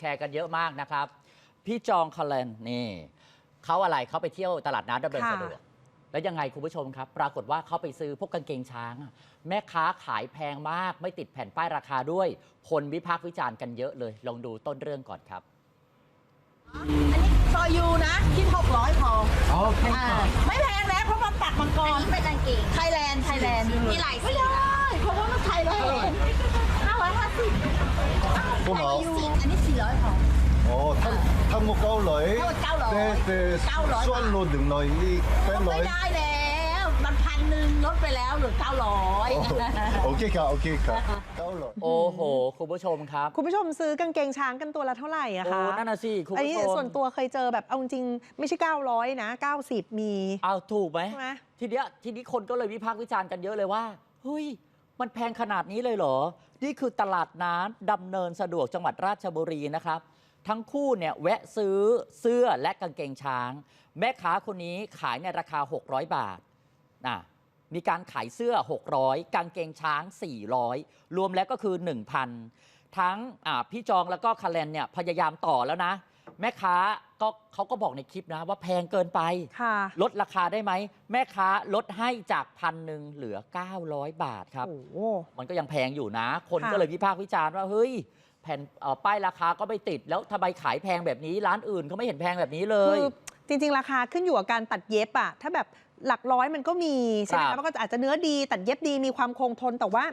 แชร์กันเยอะมากนะครับ พี่จองคาเลนนี่เขาอะไรเขาไปเที่ยวตลาดน้ำดำเนินค่ะสะดวกแล้วยังไงคุณผู้ชมครับ ปรากฏว่าเขาไปซื้อพวกกางเกงช้างอะแม่ค้าขายแพงมาก ไม่ติดแผ่นป้ายราคาด้วย คนวิพากษ์วิจารณ์กันเยอะเลย ลองดูต้นเรื่องก่อนครับ อันนี้ซอยยูนะคิด600พอโอเคอ่าไม่แพงแล้วเพราะมันปักมังกอันรนี้เป็นกางเกงไทยแลนด์ไทยแลนด์มีหลายสีไม่ได้เพราะว่ามันไทยแลนด์550多少？อั นนี้ 400พอ 哦，汤汤木鸠女， ทั้งหมด900 诶诶， 900 双路零类呢，几 ไม่ 类？ ได้แล้ว มันพันหนึ่งลดไปแล้วเหลือ 900 โอเคครับโอเคครับเก้าร้อย โอ้โห คุณผู้ชมครับ คุณผู้ชมซื้อกางเกงช้างกันตัวละเท่าไหร่อะ โอ้ คะ นั่นน่ะสิคุณ อัน ผู้ นี้ ชม ส่วนตัวเคยเจอแบบเอาจริงๆไม่ใช่ 900 นะ 90 มี เอาถูกไหม ใช่ไหม ทีเนี้ยทีนี้คนก็เลยวิพากษ์วิจารณ์กันเยอะเลยว่า เฮ้ย มันแพงขนาดนี้เลยเหรอ นี่คือตลาดน้ำดำเนินสะดวกจังหวัดราชบุรีนะครับ ทั้งคู่เนี่ยแวะซื้อเสื้อและกางเกงช้าง แม่ค้าคนนี้ขายในราคา 600 บาทนะมีการขายเสื้อ 600 กางเกงช้าง 400 รวมแล้วก็คือ 1,000 ทั้งพี่จองแล้วก็คาเลนเนี่ยพยายามต่อแล้วนะ แม่ค้าก็เขาก็บอกในคลิปนะว่าแพงเกินไป ค่ะ ลดราคาได้ไหม แม่ค้าลดให้จากพันหนึ่งเหลือ 900 บาทครับ โอ้โห มันก็ยังแพงอยู่นะ คนค่ะ ก็เลยวิพากษ์วิจารณ์ว่าเฮ้ย แผ่นเอ่อป้ายราคาก็ไม่ติดแล้วทำไมขายแพงแบบนี้ ร้านอื่นเขาไม่เห็นแพงแบบนี้เลคืยอจริง ๆ ราคาขึ้นอยู่กับการตัดเย็บอะถ้าแบบหลักร้อยมันก็มี ใช่ไหมครัคะบมันก็อาจจะเนื้อดีตัดเย็บดีมีความคงทนแต่ว่า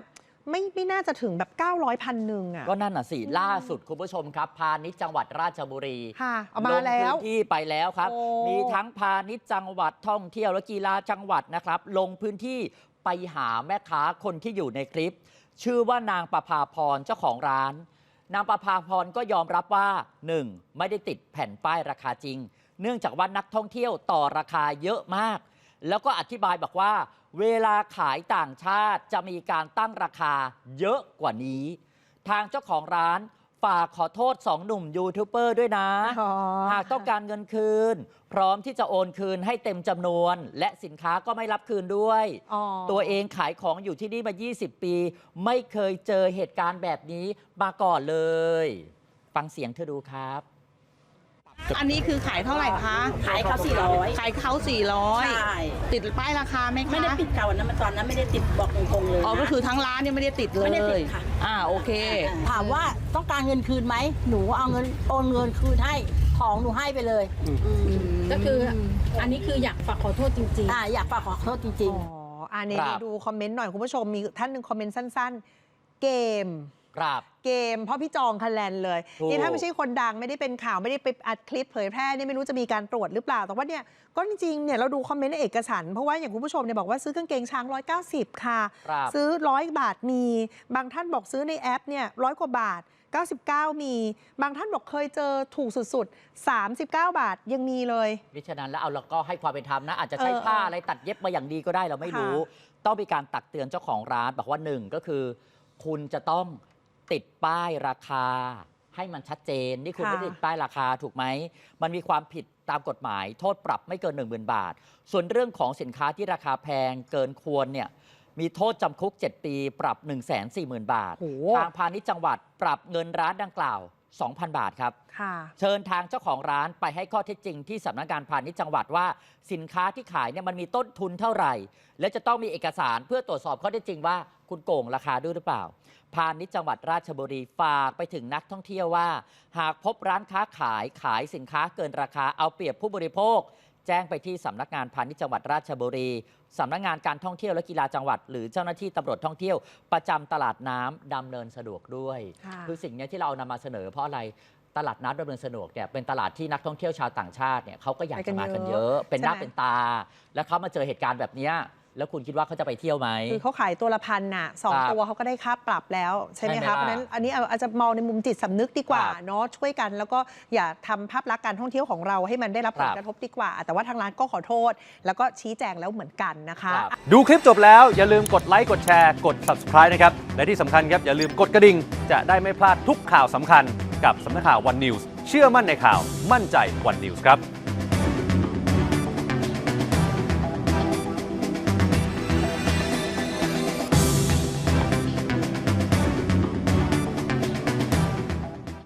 ไม่ไม่น่าจะถึงแบบ 900พันหนึ่งอะก็นั่นน่ะสิ ล่าสุดคุณผู้ชมครับ พาณิชย์จังหวัดราชบุรีค่ะเอามาแล้ว งพื้นที่ไปแล้วครับ โอ้ มีทั้งพาณิชย์จังหวัดท่องเที่ยวและกีฬาจังหวัดนะครับ ลงพื้นที่ไปหาแม่ค้าคนที่อยู่ในคลิป ชื่อว่านางประภาพรเจ้าของร้าน นางประภาพรก็ยอมรับว่า 1. ไม่ได้ติดแผ่นป้ายราคาจริง เนื่องจากว่านักท่องเที่ยวต่อราคาเยอะมาก แล้วก็อธิบายบอกว่า เวลาขายต่างชาติจะมีการตั้งราคาเยอะกว่านี้ ทางเจ้าของร้านฝากขอโทษสองหนุ่มยูทูบเบอร์ด้วยนะอ๋อหากต้องการเงินคืน พร้อมที่จะโอนคืนให้เต็มจำนวน และสินค้าก็ไม่รับคืนด้วยอ๋อตัวเองขายของอยู่ที่นี่มา 20 ปี ไม่เคยเจอเหตุการณ์แบบนี้มาก่อนเลย ฟังเสียงเธอดูครับ อันนี้คือขายเท่าไหร่คะ ขายเขา400ขายเขาใช่400ติดป้ายราคาไหมคะ ไม่ได้ปิดเก่านะมันตอนนั้นไม่ได้ติดบอกตรงๆเลยนะ อ๋อ ก็คือทั้งร้านเนี่ยไม่ได้ติดเลยไม่ได้ติดค่ะ อ่า โอเค ถามว่าต้องการเงินคืนไหม หนูเอาเงินโอนเงินคืนให้ ของหนูให้ไปเลย ก็คืออันนี้คืออยากฝากขอโทษจริงอ่าอยากฝากขอโทษจริง อ๋ออันนี้ครับ ดูคอมเมนต์หน่อยคุณผู้ชมมีท่านหนึ่งคอมเมนต์สั้น ๆ เกม ครับเกมเพราะพี่จองคะแนนเลยถูกนี่ถ้าไม่ใช่คนดังไม่ได้เป็นข่าวไม่ได้ไปอัดคลิปเผยแพร่นี่ไม่รู้จะมีการตรวจหรือเปล่า แต่ว่าเนี่ยก็จริงๆเนี่ยเราดูคอมเมนต์ในเอกสารเพราะว่าอย่างคุณผู้ชมเนี่ยบอกว่าซื้อกางเกงช้าง 190 ค่ะครับซื้อ 100 บาทมี บางท่านบอกซื้อในแอปเนี่ยร้อยกว่าบาท 99 มี บางท่านบอกเคยเจอถูกสุดๆ 39 บาทยังมีเลยมิฉะนั้นแล้วเอาเราก็ให้ความเป็นธรรมนะ อาจจะใช้เออผ้าเออออะไรตัดเย็บมาอย่างดีก็ได้เราไม่รู้ ต้องมีการตักเตือนเจ้าของร้านบอกว่าหนึ่งก็คือ คุณจะต้อง ติดป้ายราคา ให้มันชัดเจน นี่คุณค่ะ ไม่ได้ติดป้ายราคาถูกไหม มันมีความผิดตามกฎหมาย โทษปรับไม่เกิน 1 0,000 บาท ส่วนเรื่องของสินค้าที่ราคาแพงเกินควรเนี่ยมีโทษจำคุก 7 ปี ปรับ 1 4 0 0 0 0 บาทโอ้โหทางพาณิชย์จังหวัดปรับเงินร้านดังกล่าว 2,000 บาทครับ ค่ะ เชิญทางเจ้าของร้านไปให้ข้อเท็จจริงที่สำนักงานพาณิชย์จังหวัดว่า สินค้าที่ขายเนี่ยมันมีต้นทุนเท่าไหร่ และจะต้องมีเอกสารเพื่อตรวจสอบข้อเท็จจริงว่าคุณโกงราคาด้วยหรือเปล่า พาณิชย์จังหวัดราชบุรีฝากไปถึงนักท่องเที่ยวว่า หากพบร้านค้าขายขายสินค้าเกินราคาเอาเปรียบผู้บริโภค แจ้งไปที่สำนักงานพาณิชย์จังหวัดราชบุรีสำนักงานการท่องเที่ยวและกีฬาจังหวัด หรือเจ้าหน้าที่ตำรวจท่องเที่ยวประจำตลาดน้ำดำเนินสะดวกด้วยค่ะคือสิ่งเนี้ยที่เราเอานำมาเสนอเพราะอะไรตลาดนัดดำเนินสะดวกเนี่ยเป็นตลาดที่นักท่องเที่ยวชาวต่างชาติเนี่ยเขาก็อยากจะมากันเยอะ เป็นหน้าใช่ไหม เป็นตา แล้วเขามาเจอเหตุการณ์แบบเนี้ย แล้วคุณคิดว่าเขาจะไปเที่ยวไหม คือเขาขายตัวละพันน่ะสองครับตัวเขาก็ได้ค่าปรับแล้วใช่ไหมใช่ไหมคะล่ะเพราะฉะนั้นอันนี้เอาอาจจะมองในมุมจิตสำนึกดีกว่าครับเนาะช่วยกันแล้วก็อย่าทำภาพลักษณ์การท่องเที่ยวของเราให้มันได้รับคผรัลบ กระทบดีกว่า แต่ว่าทางร้านก็ขอโทษ แล้วก็ชี้แจงแล้วเหมือนกันนะคะ ครับดูคลิปจบแล้วอย่าลืมกดไลค์กดแชร์กด subscribe นะครับ และที่สำคัญครับ อย่าลืมกดกระดิ่ง จะได้ไม่พลาดทุกข่าวสำคัญกับสำนักข่าว One News เชื่อมั่นในข่าวมั่นใจ One News ครับ